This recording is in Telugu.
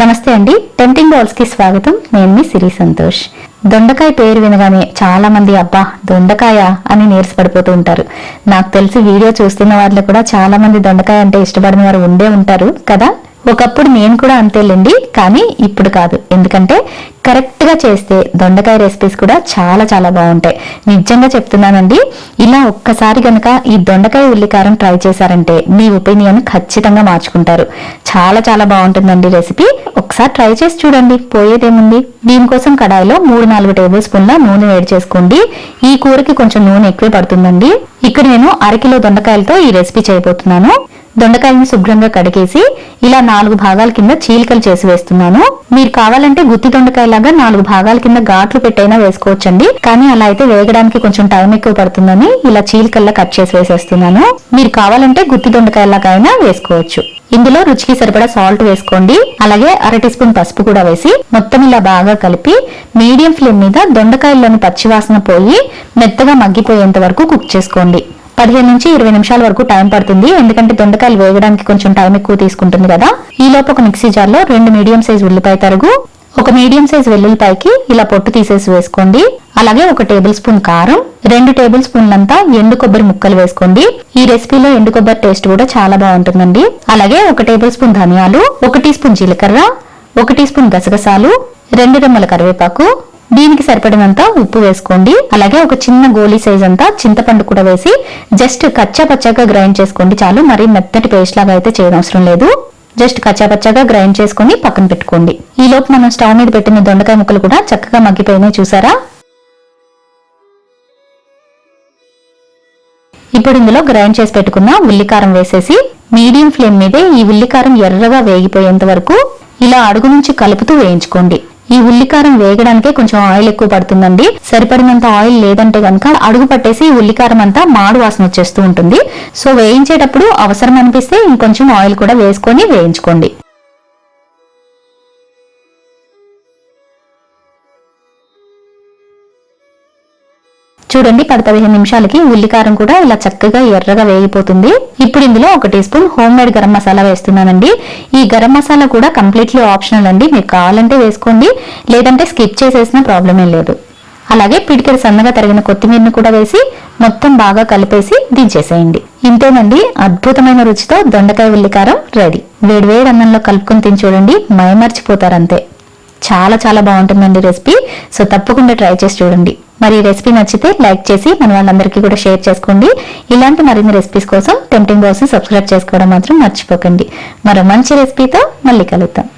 నమస్తే అండి. టెంప్టింగ్ బాల్స్కి స్వాగతం. నేను మీ సిరి సంతోష్. దొండకాయ పేరు వినగానే చాలా మంది అబ్బా దొండకాయ అని నీరసపడిపోతూ ఉంటారు. నాకు తెలిసి వీడియో చూస్తున్న వాళ్ళు కూడా చాలా మంది దొండకాయ అంటే ఇష్టపడిన వారు ఉండే ఉంటారు కదా? ఒకప్పుడు నేను కూడా అంతేలేండి కానీ ఇప్పుడు కాదు. ఎందుకంటే కరెక్ట్గా చేస్తే దొండకాయ రెసిపీస్ కూడా చాలా చాలా బాగుంటాయి. నిజంగా చెప్తున్నానండి ఇలా ఒక్కసారి గనక ఈ దొండకాయ ఉల్లికారం ట్రై చేశారంటే మీ ఒపీనియన్ ఖచ్చితంగా మార్చుకుంటారు. చాలా చాలా బాగుంటుందండి రెసిపీ ఒకసారి ట్రై చేసి చూడండి పోయేదేముంది? దీనికోసం కడాయిలో మూడు నాలుగు టేబుల్ స్పూన్ల నూనె వేడి చేసుకోండి. ఈ కూరకి కొంచెం నూనె ఎక్కువే పడుతుందండి. ఇక్కడ నేను అరకిలో దొండకాయలతో ఈ రెసిపీ చేయబోతున్నాను. దొండకాయలను శుభ్రంగా కడిగేసి ఇలా నాలుగు భాగాల కింద చీలికలు చేసి వేస్తున్నాను. మీరు కావాలంటే గుత్తి దొండకాయలాగా నాలుగు భాగాల కింద ఘాట్లు పెట్టైనా వేసుకోవచ్చండి. కానీ అలా అయితే వేగడానికి కొంచెం టైం ఎక్కువ పడుతుందని ఇలా చీలికల్లా కట్ చేసి వేసేస్తున్నాను. మీరు కావాలంటే గుత్తి దొండకాయలాగా అయినా వేసుకోవచ్చు. ఇందులో రుచికి సరిపడా సాల్ట్ వేసుకోండి. అలాగే అర టీ స్పూన్ పసుపు కూడా వేసి మొత్తం ఇలా బాగా కలిపి మీడియం ఫ్లేమ్ మీద దొండకాయల్లోని పచ్చివాసన పోయి మెత్తగా మగ్గిపోయేంత వరకు కుక్ చేసుకోండి. పదిహేను నుంచి ఇరవై నిమిషాల వరకు టైం పడుతుంది. ఎందుకంటే దొండకాయలు వేగడానికి కొంచెం టైం ఎక్కువ తీసుకుంటుంది కదా. ఈ లోపు ఒక మిక్సీ జార్లో రెండు మీడియం సైజ్ ఉల్లిపాయ తరుగు ఒక మీడియం సైజ్ వెల్లుల్లిపాయకి ఇలా పొట్టు తీసేసి వేసుకోండి. అలాగే ఒక టేబుల్ స్పూన్ కారం రెండు టేబుల్ స్పూన్లంతా ఎండు కొబ్బరి ముక్కలు వేసుకోండి. ఈ రెసిపీలో ఎండు కొబ్బరి టేస్ట్ కూడా చాలా బాగుంటుందండి. అలాగే ఒక టేబుల్ స్పూన్ ధనియాలు ఒక టీ స్పూన్ జీలకర్ర ఒక టీ స్పూన్ గసగసాలు రెండు రెమ్మల కరివేపాకు దీనికి సరిపడినంత ఉప్పు వేసుకోండి. అలాగే ఒక చిన్న గోలీ సైజ్ అంతా చింతపండు కూడా వేసి జస్ట్ కచ్చాపచ్చాగా గ్రైండ్ చేసుకోండి చాలు. మరి మెత్తటి పేస్ట్ లాగా అయితే చేయనవసరం లేదు. జస్ట్ కచ్చాపచ్చాగా గ్రైండ్ చేసుకుని పక్కన పెట్టుకోండి. ఈ లోపు మనం స్టవ్ మీద పెట్టిన దొండకాయ ముక్కలు కూడా చక్కగా మగ్గిపోయినాయి చూసారా? ఇప్పుడు ఇందులో గ్రైండ్ చేసి పెట్టుకున్న ఉల్లికారం వేసేసి మీడియం ఫ్లేమ్ మీదే ఈ ఉల్లికారం ఎర్రగా వేగిపోయేంత వరకు ఇలా అడుగు నుంచి కలుపుతూ వేయించుకోండి. ఈ ఉల్లికారం వేగడానికే కొంచెం ఆయిల్ ఎక్కువ పడుతుందండి. సరిపడినంత ఆయిల్ లేదంటే గనక అడుగు పట్టేసి ఉల్లికారం అంతా మాడు వాసన వచ్చేస్తూ ఉంటుంది. సో వేయించేటప్పుడు అవసరం అనిపిస్తే ఇంకొంచెం ఆయిల్ కూడా వేసుకొని వేయించుకోండి. చూడండి పది పదిహేను నిమిషాలకి ఉల్లికారం కూడా ఇలా చక్కగా ఎర్రగా వేగిపోతుంది. ఇప్పుడు ఇందులో ఒక tea spoon home made garam masala వేస్తున్నానండి. ఈ గరం మసాలా కూడా కంప్లీట్లీ ఆప్షనల్ అండి. మీకు కావాలంటే వేసుకోండి లేదంటే స్కిప్ చేసేసిన ప్రాబ్లం ఏం లేదు. అలాగే పిడికెడు సన్నగా తరిగిన కొత్తిమీరను కూడా వేసి మొత్తం బాగా కలిపేసి దించేసేయండి. ఇంతేనండి అద్భుతమైన రుచితో దొండకాయ ఉల్లికారం రెడీ. వేడివేడి అన్నంలో కలుపుకుని తిని చూడండి మైమర్చిపోతారంతే. చాలా చాలా బాగుంటుందండి రెసిపీ. సో తప్పకుండా ట్రై చేసి చూడండి. మరి ఈ రెసిపీ నచ్చితే లైక్ చేసి మన వాళ్ళందరికీ కూడా షేర్ చేసుకోండి. ఇలాంటి మరిన్ని రెసిపీస్ కోసం టెంప్టింగ్ బాక్స్ని సబ్స్క్రైబ్ చేసుకోవడం మాత్రం మర్చిపోకండి. మరో మంచి రెసిపీతో మళ్ళీ కలుద్దాం.